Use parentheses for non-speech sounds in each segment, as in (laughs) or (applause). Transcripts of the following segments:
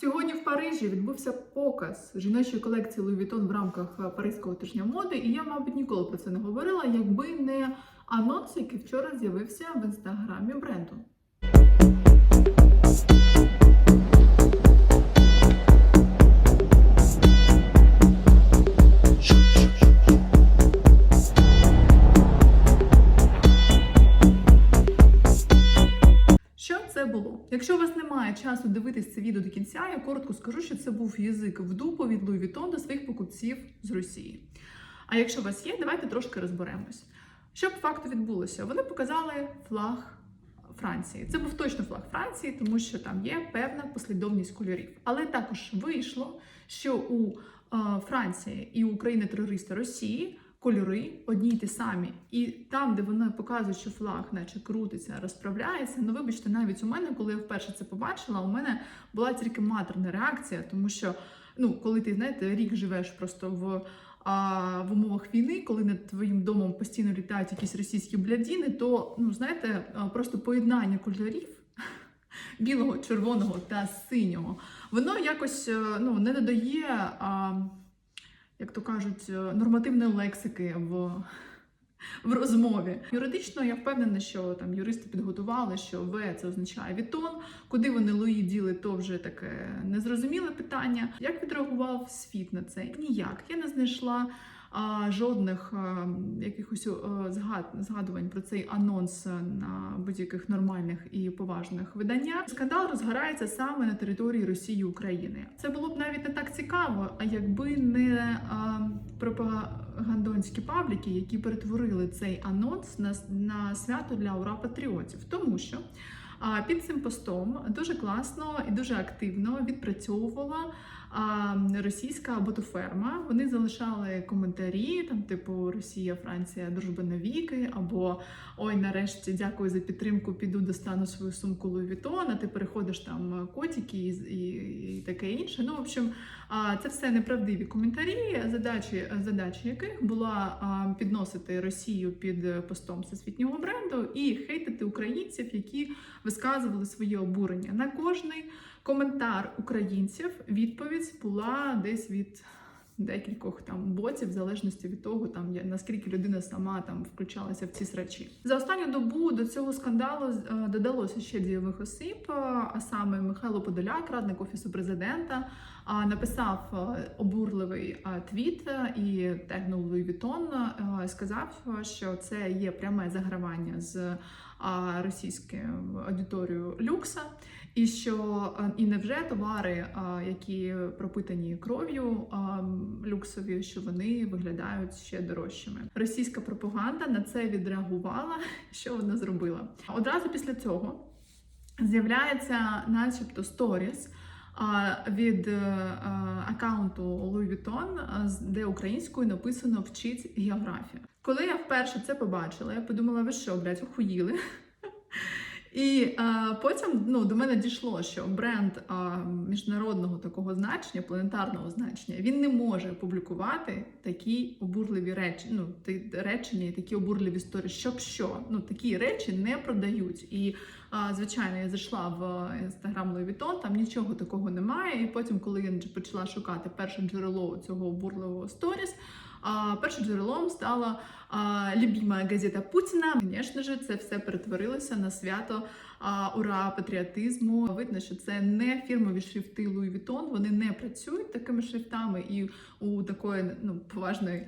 Сьогодні в Парижі відбувся показ жіночої колекції Louis Vuitton в рамках е, Паризького тижня моди. І я, мабуть, ніколи про це не говорила, якби не анонс, який вчора з'явився в інстаграмі бренду. Часу дивитись це відео до кінця, я коротко скажу, що це був язик в дупу від Louis Vuitton до своїх покупців з Росії. А якщо у вас є, давайте трошки розберемось. Що по факту відбулося? Вони показали флаг Франції. Це був точно флаг Франції, тому що там є певна послідовність кольорів. Але також вийшло, що у е, Франції і у країни-терориста Росії кольори одні й ті самі. І там, де вони показують, що флаг, наче крутиться, розправляється. Ну, вибачте, навіть у мене, коли я вперше це побачила, у мене була тільки матерна реакція, тому що, ну, коли ти знаєте, рік живеш просто в. А в умовах війни, коли над твоїм домом постійно літають якісь російські блядіни, то ну знаєте, просто поєднання кольорів (laughs) білого, червоного та синього, воно якось е, ну не додає, а, як то кажуть, е, нормативної лексики в. В розмові юридично я впевнена, що там юристи підготували, що В це означає Вітон. Куди вони Луї діли, то вже таке незрозуміле питання. Як відреагував світ на це? Ніяк. Я не знайшла жодних а, якихось а, згад, згадувань про цей анонс на будь-яких нормальних і поважних виданнях. Скандал розгорається саме на території Росії України. Це було б навіть не так цікаво, а якби не а, пропагандонські пабліки, які перетворили цей анонс на, на свято для ура патріотів, тому що. А під цим постом дуже класно і дуже активно відпрацьовувала російська ботоферма. Вони залишали коментарі, там, типу Росія, Франція, дружба навіки, або Ой, нарешті дякую за підтримку. Піду достану свою сумку Louis Vuitton, а ти переходиш там котики і, і, і таке інше. Ну, в общем, це все неправдиві коментарі, задачі, задачі яких була підносити Росію під постом всесвітнього бренду і хейтити українців, які висказували своє обурення. На кожний коментар українців відповідь була десь від. Декількох там ботів, в залежності від того, там наскільки людина сама там включалася в ці срачі. За останню добу до цього скандалу е, додалося ще дієвих осіб, е, а саме Михайло Подоляк, радник офісу президента, написав е, обурливий твіт і тегнув Луї Вітон. Сказав, що це є пряме загравання з російською аудиторією люкса. І що е, і невже товари, які пропитані кров'ю люксові, що вони виглядають ще дорожчими? Російська пропаганда на це відреагувала. (laughs) Що вона зробила? Одразу після цього з'являється, начебто, сторіс від е, е, аккаунту Louis Vuitton, де українською написано Вчить географію. Коли я вперше це побачила, я подумала, ви що, блядь, охуїли? (laughs) І а, потім ну, до мене дійшло, що бренд а, міжнародного такого значення, планетарного значення, він не може публікувати такі обурливі речі, ну, речення і такі обурливі історії, щоб що. Ну, такі речі не продають. І, а, звичайно, я зайшла в інстаграм Louis там нічого такого немає. І потім, коли я почала шукати перше джерело цього обурливого сторіс, першим джерелом стала любима газета Путіна. Звісно ж, це все перетворилося на свято ура патріотизму. Видно, що це не фірмові шрифти Louis Vuitton, Вони не працюють такими шрифтами, і у такої ну поважної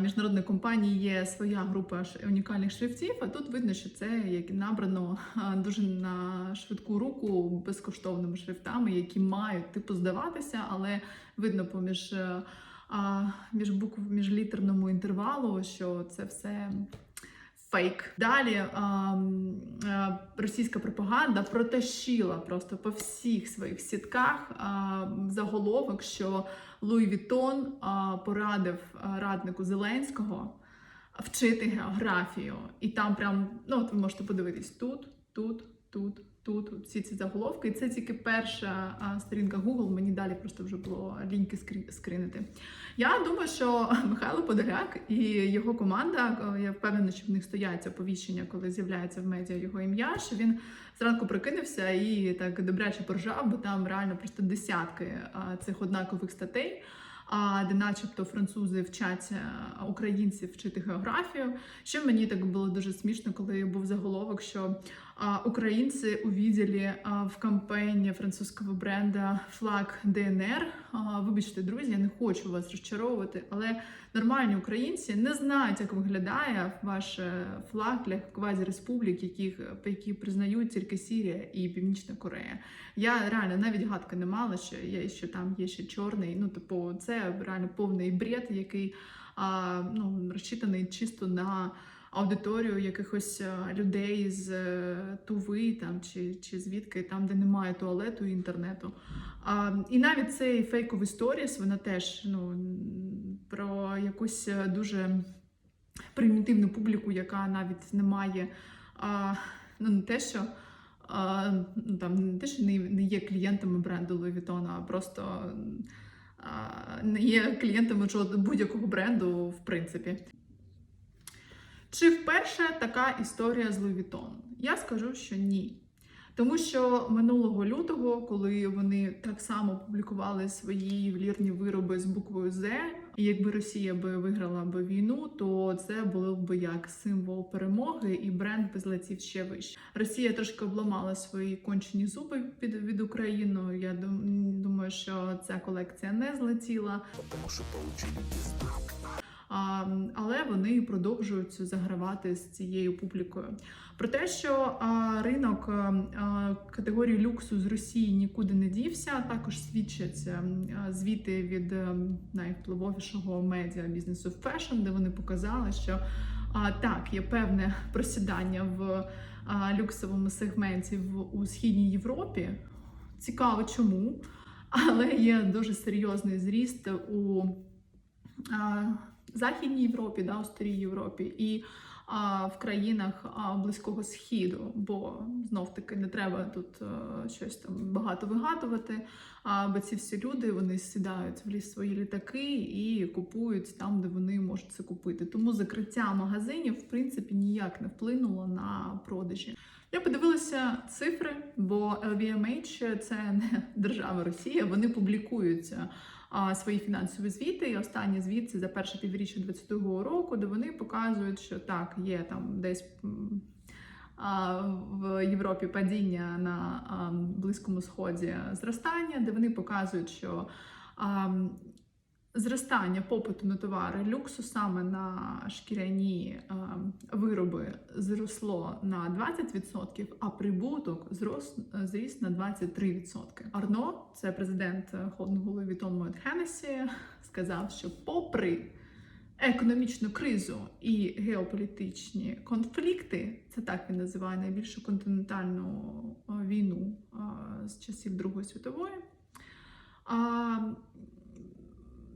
міжнародної компанії є своя група унікальних шрифтів. А тут видно, що це як набрано дуже на швидку руку безкоштовними шрифтами, які мають типу здаватися, але видно поміж. Між букв між інтервалу, що це все фейк. Далі ам, е, російська пропаганда протащила просто по всіх своїх сітках а, заголовок, що Луї Вітон а, порадив раднику Зеленського вчити географію. І там прям, ну ви можете подивитись тут, тут, тут, Тут всі ці заголовки, і це тільки перша сторінка Google. Мені далі просто вже було ліньки скринити. Я думаю, що (laughs) Михайло Подоляк і його команда, е, я впевнена, що в них стоять оповіщення, коли з'являється в медіа його ім'я. Що він зранку прикинувся і так добряче поржав, бо там реально просто десятки цих однакових статей. А де, начебто, французи вчать е, українців вчити географію. Що мені так було дуже смішно, коли був заголовок, що а, українці увидели в кампанії французького бренда флаг ДНР. Вибачте, друзі, я не хочу вас розчаровувати, але нормальні українці не знають, як виглядає ваш е, флаг для квазі-республік, яких які признають тільки Сірія і Північна Корея. Я реально навіть гадки не мала, що є що там є ще чорний. Ну, типу, це реально повний бред, який а, ну, розчитаний чисто на аудиторію якихось людей з е, Туви там чи, чи звідки, там, де немає туалету і інтернету. А, і навіть цей фейковий сторіс, вона теж ну, про якусь е, дуже примітивну публіку, яка навіть не має а, ну, не те, що. А, ну, там не те, що не, не є клієнтами бренду Louis Vuitton, а просто не є клієнтами будь-якого бренду, в принципі. Чи вперше така історія з Vuitton? Я скажу, що ні. Тому що минулого лютого, коли вони так само публікували свої ювелірні вироби з буквою З, і якби Росія би виграла би війну, то це було б як символ перемоги, і бренд би злетів ще вище. Росія трошки обламала свої кончені зуби під від України. Я дум- думаю, що ця колекція не злетіла. потому что получили пизду. Але вони продовжують загравати з цією публікою. Про те, що ринок категорії люксу з Росії нікуди не дівся, також свідчать звіти від найвпливовішого медіа бізнесу Fashion, де вони показали, що так є певне (laughs) просідання в люксовому сегменті в у східній Європі. Цікаво, чому, але є дуже серйозний зріст у Західній Європі, да, у старій Європі, і а, в країнах а, Близького Східу, бо знов таки не треба тут а, щось там багато вигадувати. А, бо ці всі люди вони сідають в ліс свої літаки і купують там, де вони можуть це купити. Тому закриття магазинів в принципі ніяк не вплинуло на продажі. Я подивилася цифри, бо LVMH – це не держава Росія. Вони публікують а, свої фінансові звіти. І останній звіт це за перше півріччя 2022 року, де вони показують, що так, є там десь. В Європі падіння на Близькому Сході зростання, де вони показують, що зростання попиту на товари люксу саме на шкіряні а, вироби зросло на 20%, а прибуток зрос зріс на 23%. Арно, це президент холдингу Louis Vuitton Moet сказав, що попри економічну кризу і геополітичні конфлікти, це так він називає найбільшу континентальну війну а, з часів Другої світової.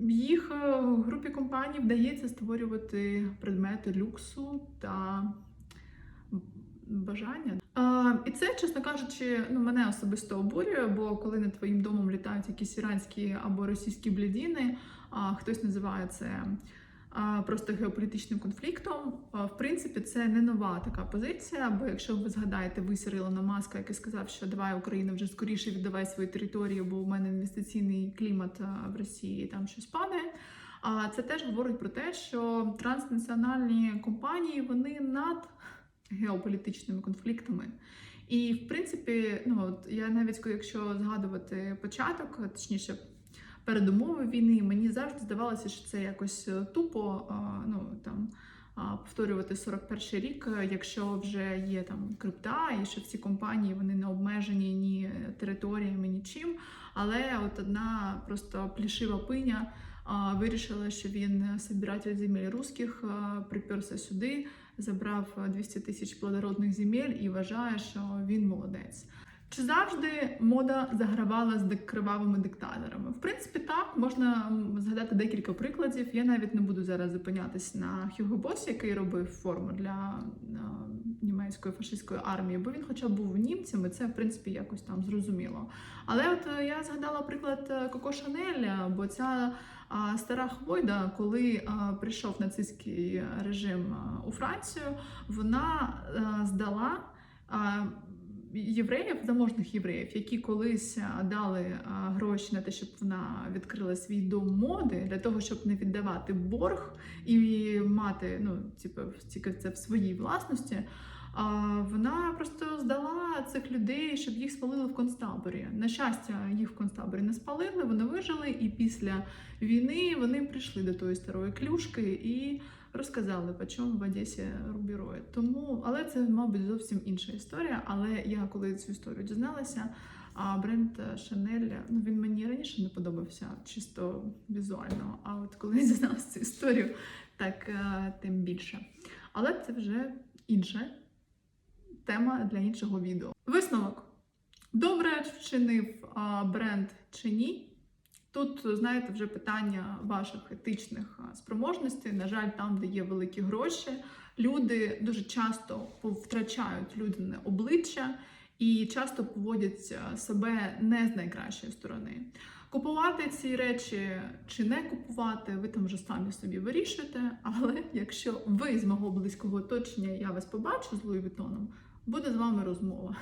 Їх е, групі компаній вдається створювати предмети люксу та бажання. А, і це, чесно кажучи, ну мене особисто обурює, бо коли над твоїм домом літають якісь іранські або російські блідіни, а хтось називає це просто геополітичним конфліктом. В принципі, це не нова така позиція. Бо якщо ви згадаєте висір Ілона Маска, який сказав, що давай Україна вже скоріше віддавай свої території, бо у мене інвестиційний клімат в Росії там щось падає. А це теж говорить про те, що транснаціональні компанії вони над геополітичними конфліктами. І в принципі, ну от я навіть якщо згадувати початок, точніше передумови війни, мені завжди здавалося, що це якось е, тупо, ну там. Повторювати 41 рік, е, якщо вже є там крипта, і що всі компанії вони не обмежені ні територіями, нічим. Але от одна просто плішива пиня вирішила, що він собиратель земель русських, приперся сюди, забрав 200 тисяч плодородних земель і вважає, що він молодець. Чи завжди мода загравала з кривавими диктаторами? В принципі, так можна згадати декілька прикладів. Я навіть не буду зараз зупинятись на Хьюго Босі, який робив форму для е, німецької фашистської армії, бо він, хоча б був німцем, і це в принципі якось там зрозуміло. Але от е, я згадала приклад е, Коко Шанель, бо ця стара хвойда, коли прийшов нацистський режим у Францію, вона а, здала. Євреїв, заможних євреїв, які колись дали гроші на те, щоб вона відкрила свій дом моди для того, щоб не віддавати борг і мати ну, типу, тільки це в своїй власності. А вона просто здала цих людей, щоб їх спалили в концтаборі. На щастя, їх в концтаборі не спалили, вони вижили, і після війни вони прийшли до тої старої клюшки і розказали, по чому в Одесі рубіроїд. Тому, але це, мабуть, зовсім інша історія. Але я коли цю історію дізналася, а бренд Шанель, ну він мені раніше не подобався чисто візуально. А от коли (laughs) я дізналася цю історію, так е, тим більше. Але це вже інша тема для іншого відео. Висновок. Добре вчинив бренд чи ні? Тут, знаєте, вже питання ваших етичних спроможностей. На жаль, там, де є великі гроші, люди дуже часто втрачають людине обличчя і часто поводять себе не з найкращої сторони. Купувати ці речі чи не купувати, ви там вже самі собі вирішуєте. Але якщо ви з мого близького оточення я вас побачу з Луї Вітоном, буде з вами розмова.